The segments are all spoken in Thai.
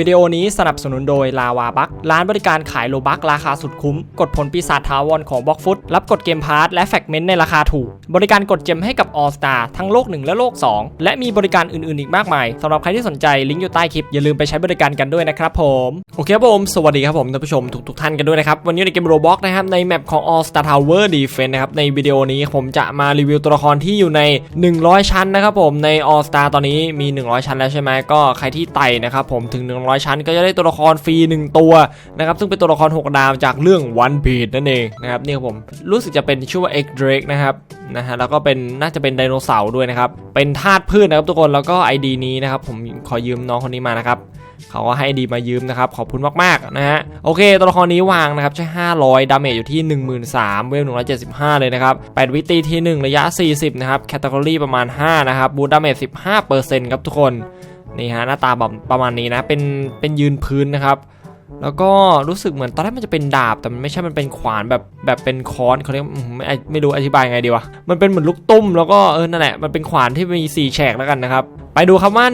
วิดีโอนี้สนับสนุนโดยลาวาบักร้านบริการขายโลบักราคาสุดคุ้ม กดผลปีศาจทาวรของบล็อกฟุตรับกดเกมพาร์ทและแฟกเมนต์ในราคาถูก บริการกดเจมให้กับ All Star ทั้งโลก 1 และโลก 2 และมีบริการอื่นๆอีกมากมายสำหรับใครที่สนใจลิงก์อยู่ใต้คลิป อย่าลืมไปใช้บริการกันด้วยนะครับผม โอเคครับผม สวัสดีครับผมท่านผู้ชมทุกๆท่านกันด้วยนะครับ วันนี้ในเกมโรบ็อกนะครับในแมปของ All Star Tower Defense นะครับในวิดีโอนี้ผมจะมารีวิวตัวละครที่อยู่ใน 100 ชั้นนะครับผมใน All Star ตอนนี้มี 100 ชั้นแล้วใช่ไหมก็ใครที่ไต่นะครับผมถึง100 ชั้น ก็จะได้ตัวละครฟรี 1 ตัวนะครับซึ่งเป็นตัวละคร 6 ดาวจากเรื่อง One Piece นั่นเองนะครับนี่ครับผมรู้สึกจะเป็นชื่อว่า X Drake นะครับนะฮะแล้วก็เป็นน่าจะเป็นไดโนเสาร์ด้วยนะครับเป็นธาตุพืชนะครับทุกคนแล้วก็ ID นี้นะครับผมขอยืมน้องคนนี้มานะครับเขาก็ให้ดีมายืมนะครับ ขอบคุณมากๆนะฮะโอเค ตัวละครนี้วางนะครับ ใช้ 500 ดาเมจอยู่ที่ 13,000เวล175 เลยนะครับ 8 วิตีที่ 1 ระยะ 40 นะครับ แคตตา o r y ประมาณ 5 นะครับ บูทดาเมจ 15%ครับทุกคน นี่ฮะหน้าตาแบบประมาณนี้นะเป็นเป็นยืนพื้นนะครับ แล้วก็รู้สึกเหมือนตอนแรกมันจะเป็นดาบแต่มันไม่ใช่มันเป็นขวานแบบแบบเป็นค้อนเขาเรียกไม่ไม่รู้อธิบายไงดีวะมันเป็นเหมือนลูกตุ้มแล้วก็เออนั่นแหละมันเป็นขวานที่มี4แฉกแล้วกันนะครับไปดูครับว่า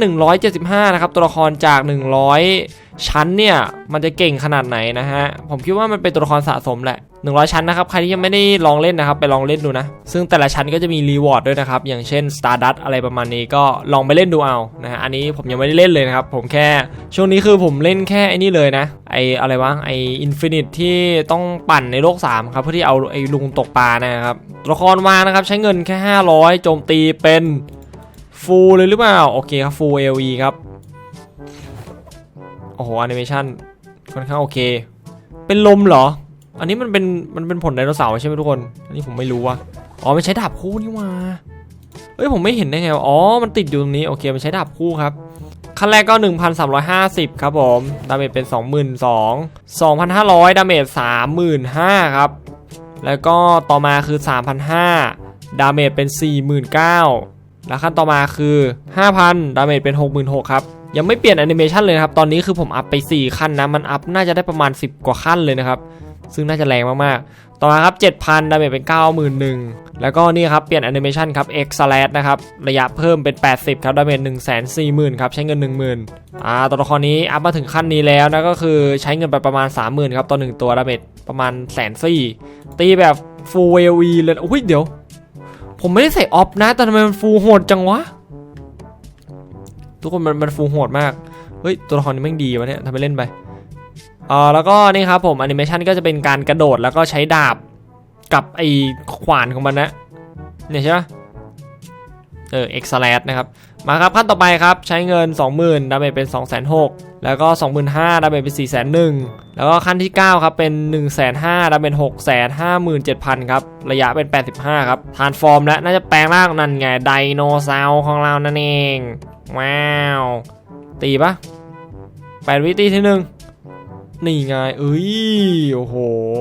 175 นะครับ ตัวละครจาก 100 ชั้นเนี่ย มันจะเก่งขนาดไหนนะฮะ ผมคิดว่ามันเป็นตัวละครสะสมแหละ 100 ชั้นนะครับ ใครที่ยังไม่ได้ลองเล่นนะครับ ไปลองเล่นดูนะ ซึ่งแต่ละชั้นก็จะมีรีวอร์ดด้วยนะครับ อย่างเช่น Stardust อะไรประมาณนี้ก็ลองไปเล่นดูเอา นะฮะ อันนี้ผมยังไม่ได้เล่นเลยนะครับ ผมแค่ ช่วงนี้คือผมเล่นแค่ไอ้นี่เลยนะ ไออะไรวะ ไออินฟินิตที่ต้องปั่นในโลก 3 ครับ เพื่อที่เอาไอลุงตกปลานะครับตัวละครวานะครับใช้เงินแค่ 500 โจมตีเป็นฟูลเลยหรือเปล่า โอเคครับฟูลเอลีครับ โอ้โหแอนิเมชันค่อนข้างโอเค เป็นลมเหรอ อันนี้มันเป็นมันเป็นผลไดโนเสาร์ใช่ไหมทุกคน อันนี้ผมไม่รู้ว่ะอ๋อมันใช้ดาบคู่นี่หว่าเฮ้ยผมไม่เห็นได้ไงวะอ๋อมันติดอยู่ตรงนี้โอเคมันใช้ดาบคู่ครับขั้นแรกก็ 1,350 ครับผม ดาเมจเป็น 22,000 2,500 ดาเมจ35,000 ครับ แล้วก็ต่อมาคือ 3,500 ดาเมจเป็น 49,000 แล้วขั้นต่อมาคือ 5,000 ดาเมจเป็น 66,000 ครับ ยังไม่เปลี่ยนแอนิเมชันเลยครับ ตอนนี้คือผมอัพไป 4 ขั้นนะ มันอัพน่าจะได้ประมาณ 10 กว่าขั้นเลยนะครับ ซึ่งน่าจะแรงมากๆ ต่อมาครับ 7,000 ดาเมจเป็น 91,000 แล้วก็นี่ครับ เปลี่ยนแอนิเมชันครับ X slash นะครับ ระยะเพิ่มเป็น 80 ครับ ดาเมจ140,000 ครับ ใช้เงิน 10,000 อ่า ตัวละครนี้ อัพมาถึงขั้นนี้แล้วนะ ก็คือใช้เงินไปประมาณ 30,000 ครับ ต่อ1ตัว ดาเมจประมาณแสนสี่ตีแบบ full AOE เลยอุ้ย เดี๋ยว ผมไม่ได้ใส่ออฟนะ แต่ทำไมมันฟูลโหดจังวะ ทุกคนมันมันฟูลโหดมาก เฮ้ย ตัวละครนี้แม่งดีวะเนี่ยทำไปเล่นไป อ่าแล้วก็นี่ครับผมแอนิเมชันก็จะเป็นการกระโดดแล้วก็ใช้ดาบกับไอ้ขวานของมันนะเนี่ยใช่ปะเออ X slash นะครับ มาครับขั้นต่อไปครับใช้เงิน 20,000ดาเมจเป็น 2,600แล้วก็ 25,000ดาเมจเป็น 4,100แล้วก็ขั้นที่ 9 ครับเป็น 1,500ดาเมจ657,000 ครับ ระยะเป็น 85 ครับทานฟอร์มและน่าจะแปลงร่างนั่นไงไดโนเสาร์ของเรานั่นเอง ว้าว ตีปะแปดวิตีที่หนึ่ง นี่ไงเอ้ยโอ้โห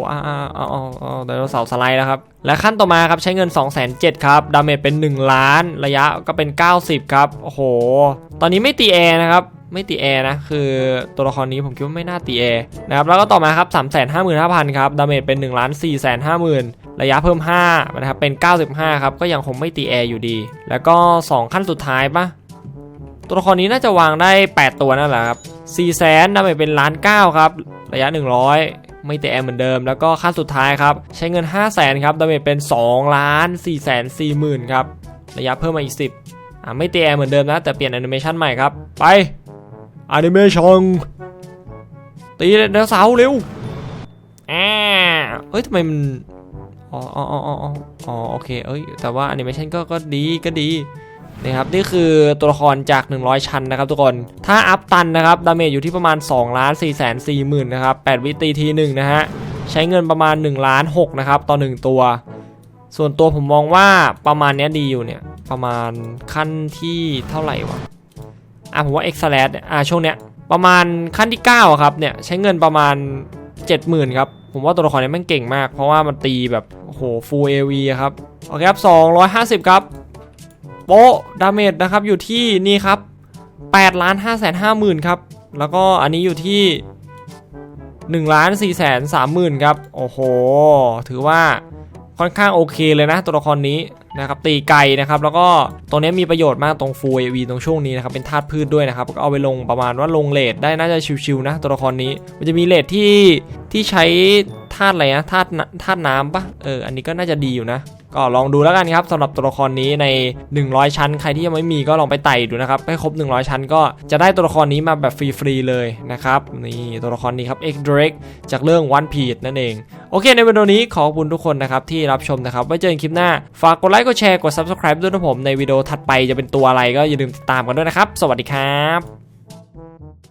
อ้าวอ้าวอ้าวอ้าวไดโนเสาร์สไลด์แล้วครับ และขั้นต่อมาครับใช้เงิน2 7 0 0 0ครับดาเมจเป็น 1 ล้าน ระยะก็เป็น 90 ครับ โอ้โห ตอนนี้ไม่ตีแอร์นะครับไม่ตีแอร์นะ คือตัวละครนี้ผมคิดว่าไม่น่าตีแอร์นะครับ แล้วก็ต่อมาครับ 3 5 5 0 0 0 ครับ ดาเมจเป็น1ล้าน4 5 0 0 0 ระยะเพิ่ม5นะครับ เป็น 95 ครับ ก็ยังคงไม่ตีแอร์อยู่ดี แล้วก็ 2 ขั้นสุดท้ายปะตัวละครนี้น่าจะวางได้ 8 ตัวนั่นแหละครับ 4แสนดาเมจเป็นล้านเก้าครับ ระยะ 100 ไม่แต่แอมเหมือนเดิม แล้วก็ขั้นสุดท้ายครับ ใช้เงิน 5 0 0แสนครับ ดาเมจเป็น2ล้าน4แสน4หมื่นครับ ระยะเพิ่มมาอีก 10อ่าไม่เตะแอมเหมือนเดิมนะ แต่เปลี่ยนแอนิเมชันใหม่ครับ ไปแอนิเมชันตีไดโนเสาเร็วอ่าเอ้ยทำไมมันอ๋ออ๋ออ๋ออ๋ออ๋อโอเค เอ้ย แต่ว่าแอนิเมชันก็ ก็ดี ก็ดี นะครับนี่คือตัวละครจาก 100 ชั้นนะครับทุกคนถ้าอัพตันนะครับดาเมจอยู่ที่ประมาณ2ล้าน4แสน4หมื่นนะครับ8วิตีทีหนึ่งนะฮะใช้เงินประมาณ1ล้าน6นะครับต่อ 1 ตัว ส่วนตัวผมมองว่าประมาณนี้ดีอยู่เนี่ยประมาณขั้นที่เท่าไหร่วะอะผมว่า X s l a s อะช่วงเนี้ยประมาณขั้นที่9อะครับเนี่ยใช้เงินประมาณ 70,000ครับผมว่าตัวละครนี้ม่งเก่งมาก เพราะว่ามันตีแบบโอ้โห full AV อะครับโอเคครับ250 ครับ โป๊ะดาเมจนะครับอยู่ที่นี่ครับ8ล้าน5แสน5หมื่นครับ แล้วก็อันนี้อยู่ที่1ล้าน4แสน3หมื่นครับ โอ้โห ถือว่าค่อนข้างโอเคเลยนะ ตัวละครนี้นะครับตีไก่นะครับ แล้วก็ตรงนี้มีประโยชน์มากตรงฟูเอวีตรงช่วงนี้นะครับ เป็นธาตุพืชด้วยนะครับ ก็เอาไปลงประมาณว่าลงเลทได้น่าจะชิวๆนะ ตัวละครนี้มันจะมีเลทที่ที่ใช้ธาตุอะไรนะธาตุธาตุน้ำปะเอออันนี้ก็น่าจะดีอยู่นะ ก็ลองดูแล้วกันครับสำหรับตัวละครนี้ใน 100 ชั้น ใครที่ยังไม่มีก็ลองไปไต่ดูนะครับให้ครบ 100 ชั้น ก็จะได้ตัวละครนี้มาแบบฟรีๆเลยนะครับนี่ตัวละครนี้ครับ X Drake จากเรื่อง One Piece นั่นเอง โอเค ในวิดีโอนี้ขอบคุณทุกคนนะครับที่รับชมนะครับไว้เจอกันคลิปหน้า ฝากกดไลค์กดแชร์กด Subscribe ด้วยนะผมในวิดีโอถัดไปจะเป็นตัวอะไรก็อย่าลืมติดตามกันด้วยนะครับ สวัสดีครับ